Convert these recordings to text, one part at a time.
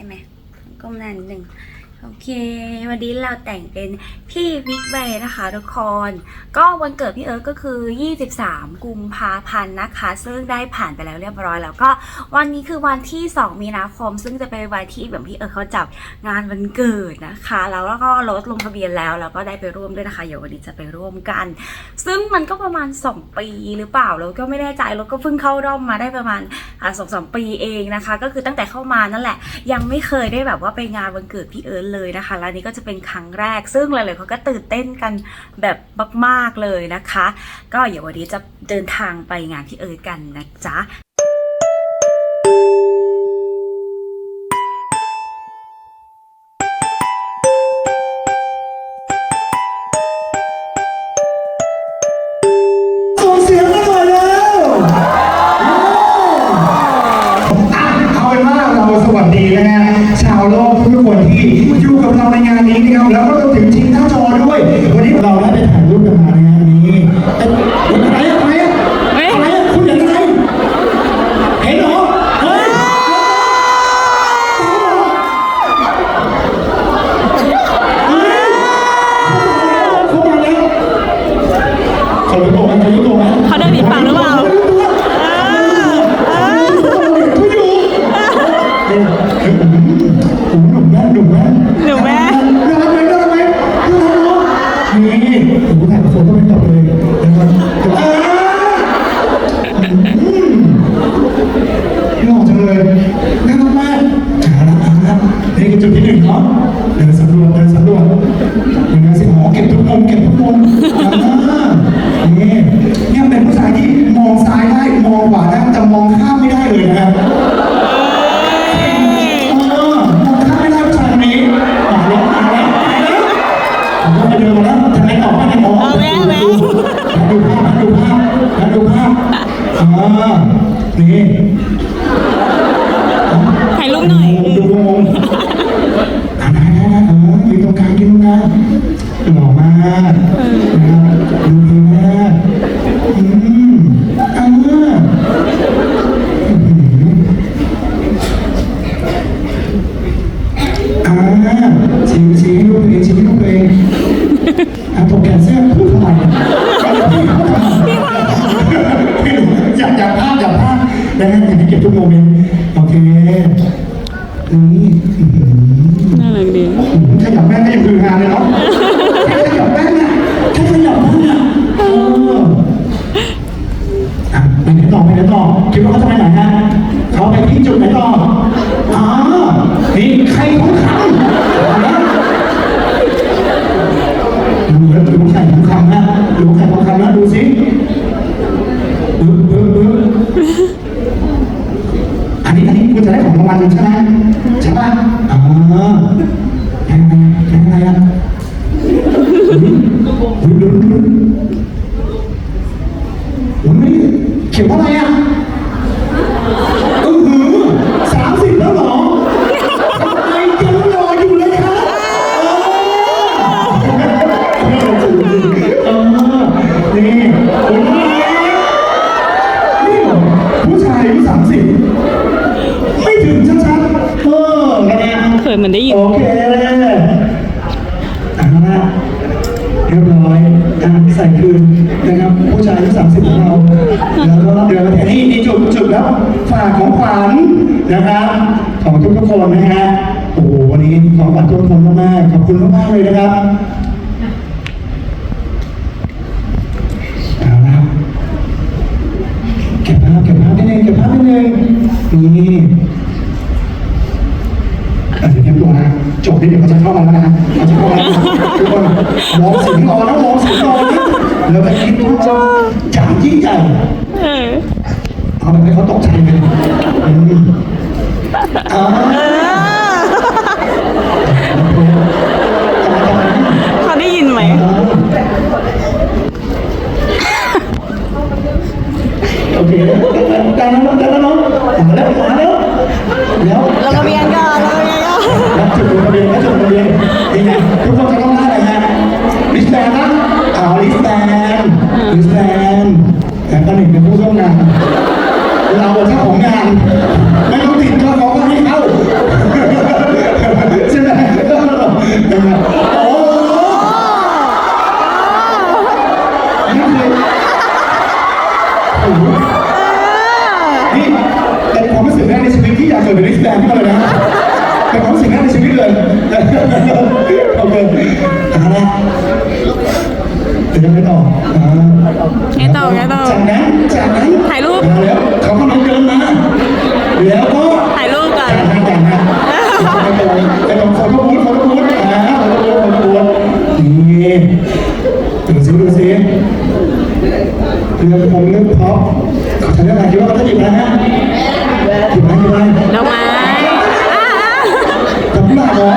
ได้ไหม โอเค วันนี้เราแต่งเป็นพี่บิ๊กเบย์นะคะทุกคน ก็วันเกิดพี่เอิร์ก็คือ 23 กุมภาพันธ์นะคะ ซึ่งได้ผ่านไปแล้วเรียบร้อย แล้วก็วันนี้คือวันที่ 2 มีนาคม ซึ่งจะเป็นวันที่แบบพี่เอิร์ธเขาจับงานวันเกิดนะคะ แล้วก็รถลงทะเบียนแล้วแล้วก็ได้ไปร่วมด้วยนะคะเดี๋ยววันนี้จะไปร่วมกัน ซึ่งมันก็ประมาณ 2 ปีหรือเปล่าเราก็ไม่แน่ใจเราก็เพิ่งเข้าร่อมมาได้ประมาณสองสามปีเองนะคะ ก็คือตั้งแต่เข้ามานั่นแหละ ยังไม่เคยได้แบบว่าไปงานวันเกิดพี่เอิร์ธเลยนะคะแล้วนี้ก็จะเป็นครั้งแรก ซึ่งหลายๆคนก็ตื่นเต้นกันแบบมาก ๆเลยนะคะ ก็เดี๋ยววันนี้จะเดินทางไปงานพี่เอิร์ธกันนะจ๊ะ ในงานนี้นะครับแล้วก็รวมถึงทีมหน้าจอด้วย วันนี้เราได้ไปถ่ายรูปกันมาในงานนี้เอ๊ะอะไรอะอะไรอะอะไรอะคุณเห็นอะไรเห็นเหรอเฮ้ยเข้ามาแล้วเขารู้ตัวไหมเขารู้ตัวไหม เขาเดินผิดฝั่งหรือเปล่า ผู้อยู่ หนุ่มแม่หนุ่มแม่หนูแม่น่ารักไหมน่ารักไหมน่ารักเนาะนี่ผมถ่ายโฟโต้เป็นแบบเลยนะครับอ่าหล่อจังเลยน่ารักมากเอาละเอาละนี่คือจุดที่หนึ่งเนาะเดินสำรวจเดินสำรวจยังไงสิหมอเก็บทุกมุมเก็บทุกมุม องรางวัลใช่ไหมใช่ป่ะอ๋อยังไงยังไงอะลุ้นลุ้นลุ้นลุ้นไม่เขียนว่าอะไรอะ เขินเหมือนได้ยินโอเคเอาละเรียบร้อยการใส่คืนนะครับผู้ชายอายุสามสิบของเราแล้วก็เดินมาแทนนี่นี่จุดจุดแล้วฝากของขวัญนะครับ ของทุกทุกคนนะฮะโอ้โหวันนี้ของขวัญทุกคนมากๆขอบคุณมากๆเลยนะครับเอาละเก็บภาพเก็บภาพนิดนึงเก็บภาพนิดนึงนี่ เออเดี๋ยวเตรียมตัวนะจบนี่เดี๋ย วเขาจะเข้ามาแล้วนะเขาจะเข้ามาแล้วทุกคนมองเสียงรอนะมองเสียงรอนะแล้วก็คิดว่าจะจังยิ่งใหญ่เออเอาแบบให้เขาตกใจเลยอืมอ่าเขา ผู้ร่วมงาน เราเจ้าของงาน ไม่ต้องติดก็เขาก็ให้เข้าใช่ไหมโอ้นี่คนี่เป็นความรู้สึกแรกในชีวิตที่อยากเกิดเป็นริสแตนที่มาเลยนะแต่นความรู้สึกแรกในชีวิตเลย สิดูสิเรื่องผมเรื่องเพราะเขาจะเรื่องอะไรคิดว่าเขาจะหยิบอะไรฮะหยิบอะไรหยิบอะไรดอกไม้อ่ากับพี่หมากเหรอ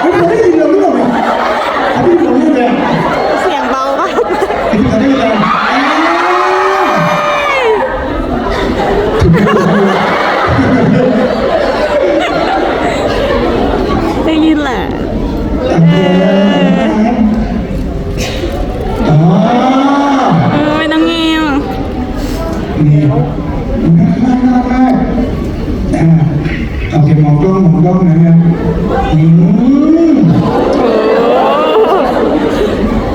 ไม่เคยได้ยินเลยรู้ไหมเขาไม่รู้เลย เสียงเบามาก ไอ้ที่เขาได้ยินเลยถึงไม่รู้เลย ได้ยินแหละ อ๋อ เออไม่ต้องเงียบ นี่น่ารักน่ารักอ่าโอเคมองกล้องมองกล้องนะครับอืม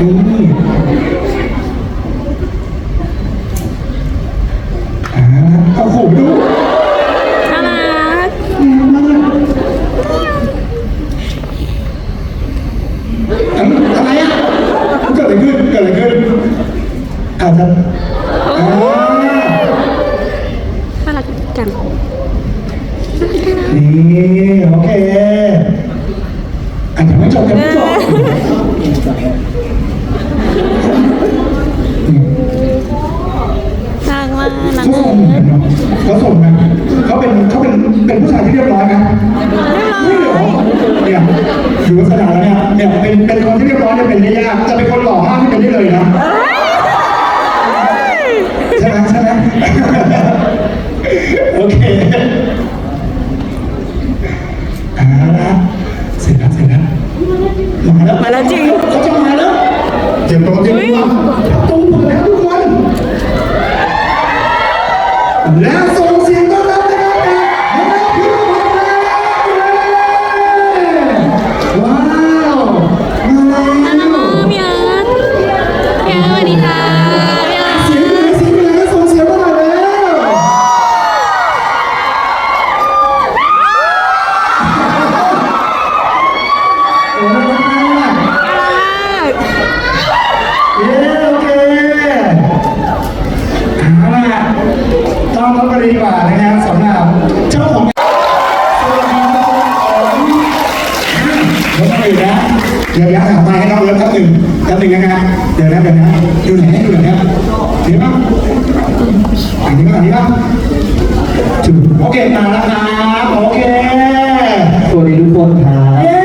นี่อ่าโอ้โหดู น่ารัก อะไรอะเกิดอะไรขึ้นเกิดอะไรขึ้นอาจจะอ่า น่ารักจัง นี่โอเคอาจจะไม่จบกันไม่จบน่ารักมากนะเขาส่งเหมือนะเขาส่งนะเขาเป็นเขาเป็นเป็นผู้ชายที่เรียบร้อยนะไม่เหรอเนี่ยดูลักษณะแล้วเนี่ยเนี่ยเป็นเป็นคนที่เรียบร้อยเนี่ยเป็นได้ยากจะเป็นคนหล่อมากที่เป็นได้เลยนะ อนรับกันดีกว่านะครับสำหรับเจ้าของสวัสดีครับผมเดี๋ยวมาอีกนะเดี๋ยวยักหาไม้ให้น้องเลิฟครับหนึ่งครับหนึ่งนะครับเดี๋ยวนะเดี๋ยวนะอยู่ไหนอยู่ไหนเนี่ยเดี๋ยวนะอันนี้ก็อันนี้ก็ถึงโอเคมาแล้วครับโอเคสวัสดีทุกคนครับเย้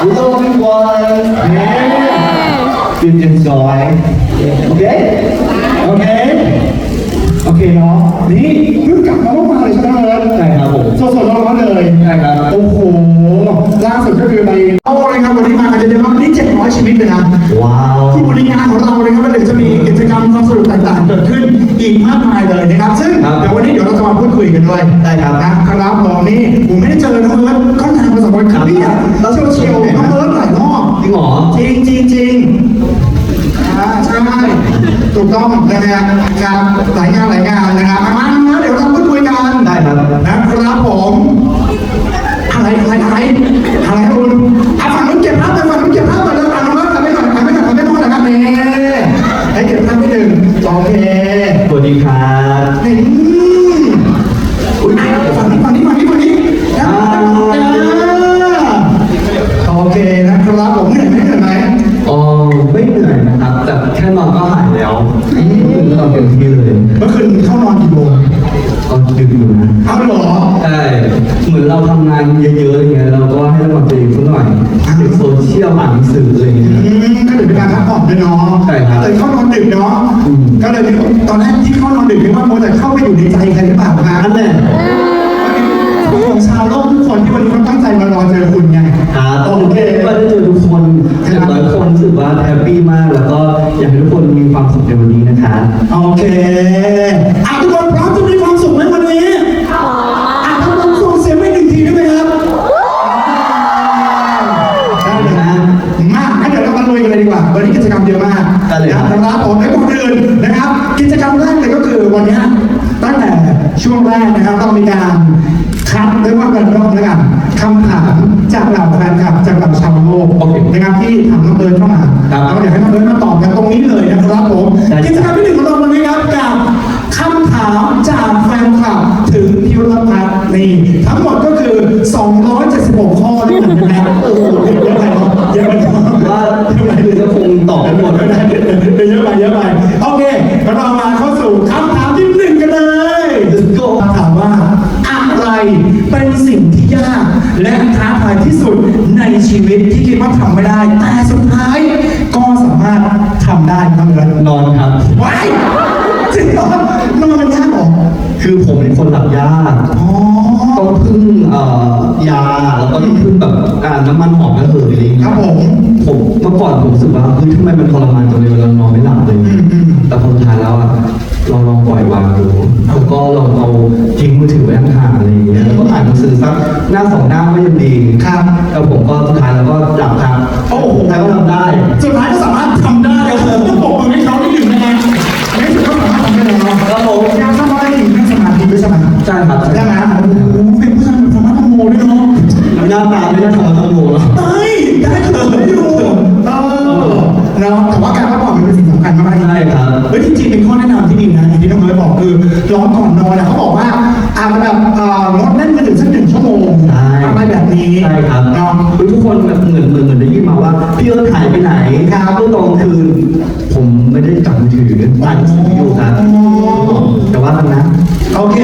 Hello everyone เย้ Please enjoy โอเคโอเค โอเคเนาะนี่เพิ่งกลับมาเมื่อวานเลยใช่ไหมเอิร์ธใช่ครับผมสดๆร้อนๆเลยใช่ครับโอ้โหล่าสุดก็คือไปเอาเลยครับวันนี้มากันเยอะๆมากนี่700ชีวิตเลยนะว้าวที่บริการของเราเลยครับว่าเดี๋ยวจะมีกิจกรรมความสนุกต่างๆเกิดขึ้นอีกมากมายเลยนะครับซึ่งครับเดี๋ยววันนี้เดี๋ยวเราจะมาพูดคุยกันด้วยได้ครับนะครับผมนี่ผมไม่ได้เจอน้องเอิร์ธก็นานพอสมควรคือพี่อะเชียวเชียวๆน้องเอิร์ธหลายรอบจริงเหรอจริงจริงจริงอ่าใช่ ถูกต้องนะฮะครับหลายงานหลายงานนะครับมามาเดี๋ยวเราพูดคุยกันได้ครับนะครับผมอะไรอะไรอะไร ดึกอยู่นะเอาเหรอใช่เหมือนเราทำงานเยอะๆอย่างเงี้ยเราก็ให้ระวังตัวเองสักหน่อยติดโซเชียลอ่านหนังสืออะไรอย่างเงี้ย อืมก็ถือเป็นการพักผ่อนด้วยเนาะใช่ครับเลยเข้านอนดึกเนาะอืม ก็เลยตอนแรกที่เข้านอนดึกนึกว่าโมแต่เข้าไปอยู่ในใจใครหรือเปล่าครับนั่นแหละ ของชาวโลกทุกคนที่วันนี้เขาตั้งใจมารอเจอคุณไงครับโอเค ก็ได้เจอทุกคนอย่างน้อยคนรู้สึกว่าแฮปปี้มาก แล้วก็อยากให้ทุกคนมีความสุขในวันนี้นะคะ โอเค ลยก็คือวันช่วงแรกนะครับต้องมีการคัดเรียกว่ากันรอบแล้วกันคำถามจากเหล่าแฟนคลับจากเหล่าชาวโลกนะครับที่ถามน้องเบิร์ดเข้ามาแล้วก็เดี๋ยวให้น้องเบิร์ดมาตอบกันตรงนี้เลยนะครับผมกิจกรรมที่หนึ่งของเราวันนี้ครับกับคำถามจากแฟนคลับถึงพิวรพัฒน์นี่ทั้งหมดก็คือ 276 ข้อด้วยกันนะครับโอ้โหเยอะไปเนาะเยอะไปเนาะว่าคือจะคงตอบไม่หมดเยอะไปเยอะไปเยอะไปโอเคเรามาเข้าสู่ค และท้าทายที่สุดในชีวิตที่คิดว่าทำไม่ได้ แต่สุดท้ายก็สามารถทำได้ครับเงินนอนครับว้ายจริงเหรอนอนมันยากเหรอคือผมเป็นคนหลับยากอ๋อต้องพึ่งเอ่อยาแล้วก็ต้องพึ่งแบบอ่าน้ำมันหอมระเหยอะไรอย่างเงี้ยครับผมผมเมื่อก่อนผมรู้สึกว่าเฮ้ยทำไมมันทรมานจังเลยเวลานอนไม่หลับเลยอืมอืมแต่พอสุดท้ายแล้วอะ เราลองปล่อยวางดูแล้วก็ลองเอาทิ้งมือถือไว้ห่างๆอะไรอย่างเงี้ยแล้วก็อ่านหนังสือสักหน้าสองหน้าก็ยังดีครับแล้วผมก็สุดท้ายแล้วก็หลับครับโอ้โหแล้วก็ทำได้สุดท้ายก็สามารถทำได้ต้องปรบมือให้เขาที่หนึ่งนะฮะในที่สุดก็สามารถทำได้แล้วครับผมอยากทำอะไรอีกนั่งสมาธิด้วยใช่ไหมใช่ครับได้ไหมโอ้โหเป็นผู้ชายสามารถทำโมด้วยเนาะหน้าตาไม่ได้ทำมาทั้งโลแล้วเฮ้ยได้เขินไม่อยู่เออเนาะแต่ว่าการพักผ่อนมันเป็นสิ่งสำคัญมากๆใช่ครับเฮ้ยจริงๆเป็นข้อแนะนำที่ดีนะอย่าง ที่น้องเมย์บอกคือร้องก่อนนอนนะเขาบอกว่าอาจจะแบบเอ่องดเล่นมาถึงสักหนึ่งชั่วโมงใช่ อะไรแบบนี้ใช่ครับเนาะ คือทุกคนแบบเหมือนเหมือนเหมือนได้ยินมาว่าพี่เอิร์ธหายไปไหนครับเมื่อตอนกลางคืน ผมไม่ได้จับมือถืออ่านหนังสืออยู่ครับแต่ว่าทำนะ โอเค